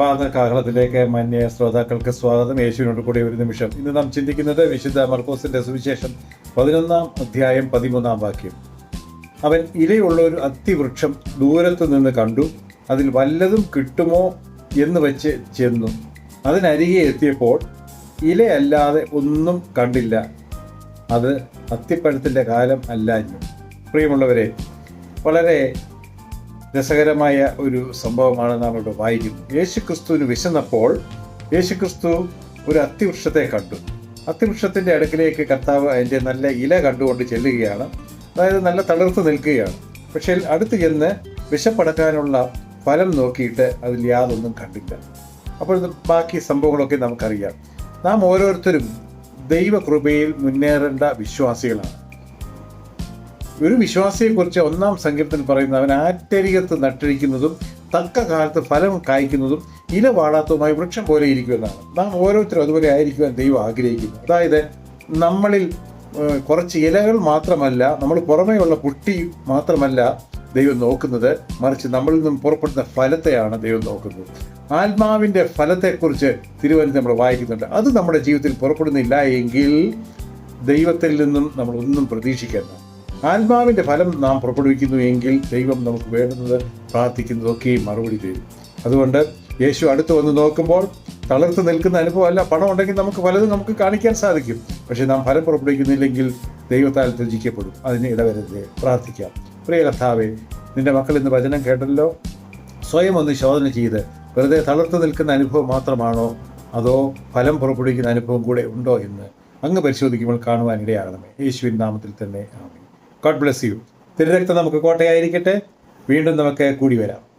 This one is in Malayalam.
പാത കാഹളത്തിലേക്ക് മാന്യ ശ്രോതാക്കൾക്ക് സ്വാഗതം. യേശുവിനോട് കൂടി ഒരു നിമിഷം. ഇന്ന് നാം ചിന്തിക്കുന്നത് വിശുദ്ധ മർക്കോസിന്റെ സുവിശേഷം പതിനൊന്നാം അധ്യായം പതിമൂന്നാം വാക്യം. അവൻ ഇലയുള്ള ഒരു അത്തിവൃക്ഷം ദൂരത്തു നിന്ന് കണ്ടു. അതിൽ വല്ലതും കിട്ടുമോ എന്ന് വെച്ച് ചെന്നു. അതിനരികെ എത്തിയപ്പോൾ ഇലയല്ലാതെ ഒന്നും കണ്ടില്ല. അത് അത്തിപ്പഴത്തിന്റെ കാലം അല്ലാഞ്ഞു. പ്രിയമുള്ളവരെ വളരെ രസകരമായ ഒരു സംഭവമാണ് നാം ഇവിടെ വായിക്കുന്നത്. യേശുക്രിസ്തുവിന് വിശന്നപ്പോൾ യേശുക്രിസ്തു ഒരു അത്തിവൃക്ഷത്തെ കണ്ടു. അത്തിവൃക്ഷത്തിന്റെ അടുക്കിലേക്ക് കർത്താവ് അതിന്റെ നല്ല ഇല കണ്ടുകൊണ്ട് ചെല്ലുകയാണ്. അതായത് നല്ല തളിർത്ത് നിൽക്കുകയാണ്. പക്ഷേ അടുത്ത് ചെന്ന് വിശപ്പടക്കാനുള്ള ഫലം നോക്കിയിട്ട് അതിൽ യാതൊന്നും കണ്ടില്ല. അപ്പോൾ ബാക്കി സംഭവങ്ങളൊക്കെ നമുക്കറിയാം. നാം ഓരോരുത്തരും ദൈവകൃപയിൽ മുന്നേറേണ്ട വിശ്വാസികളാണ്. ഒരു വിശ്വാസിയെക്കുറിച്ച് ഒന്നാം സങ്കീർത്തൻ പറയുന്നത് അവൻ ആറ്റരികത്ത് നട്ടിരിക്കുന്നതും തക്ക കാലത്ത് ഫലം കായ്ക്കുന്നതും ഇല വാടാത്തതുമായ വൃക്ഷം പോലെ ഇരിക്കുമെന്നാണ്. നാം ഓരോരുത്തരും അതുപോലെ ആയിരിക്കുവാൻ ദൈവം ആഗ്രഹിക്കുന്നു. അതായത് നമ്മളിൽ കുറച്ച് ഇലകൾ മാത്രമല്ല നമ്മൾ പുറമേയുള്ള പുട്ടി മാത്രമല്ല ദൈവം നോക്കുന്നത്. മറിച്ച് നമ്മളിൽ നിന്നും പുറപ്പെടുന്ന ഫലത്തെയാണ് ദൈവം നോക്കുന്നത്. ആത്മാവിന്റെ ഫലത്തെക്കുറിച്ച് തിരുവനന്തപുരം നമ്മൾ വായിക്കുന്നുണ്ട്. അത് നമ്മുടെ ജീവിതത്തിൽ പുറപ്പെടുന്നില്ല എങ്കിൽ ദൈവത്തിൽ നിന്നും നമ്മൾ ഒന്നും പ്രതീക്ഷിക്കേണ്ട. ആത്മാവിന്റെ ഫലം നാം പുറപ്പെടുവിക്കുന്നു എങ്കിൽ ദൈവം നമുക്ക് വേണ്ടുന്നത് പ്രാർത്ഥിക്കുന്നതൊക്കെയും മറുപടി തരും. അതുകൊണ്ട് യേശു അടുത്ത് വന്ന് നോക്കുമ്പോൾ തളർത്ത് നിൽക്കുന്ന അനുഭവമല്ല പണം ഉണ്ടെങ്കിൽ നമുക്ക് പലതും നമുക്ക് കാണിക്കാൻ സാധിക്കും. പക്ഷേ നാം ഫലം പുറപ്പെടുവിക്കുന്നില്ലെങ്കിൽ ദൈവത്താൽ ത്യജിക്കപ്പെടും. അതിന് ഇടവരുത് പ്രാർത്ഥിക്കാം. പ്രിയ കർത്താവേ നിന്റെ മക്കൾ ഇന്ന് വചനം കേട്ടല്ലോ. സ്വയം ഒന്ന് ശോധന ചെയ്ത് വെറുതെ തളർത്ത് നിൽക്കുന്ന അനുഭവം മാത്രമാണോ? അതോ ഫലം പുറപ്പെടുവിക്കുന്ന അനുഭവം കൂടെ ഉണ്ടോ എന്ന് അങ്ങ് പരിശോധിക്കുമ്പോൾ കാണുവാൻ ഇടയാകണമേ യേശുവിൻ നാമത്തിൽ തന്നെ ആമേ ഗോഡ് ബ്ലെസ് യു തിരുരക്തം നമുക്ക് കോട്ടയായിരിക്കട്ടെ. വീണ്ടും നമുക്ക് കൂടി വരാം.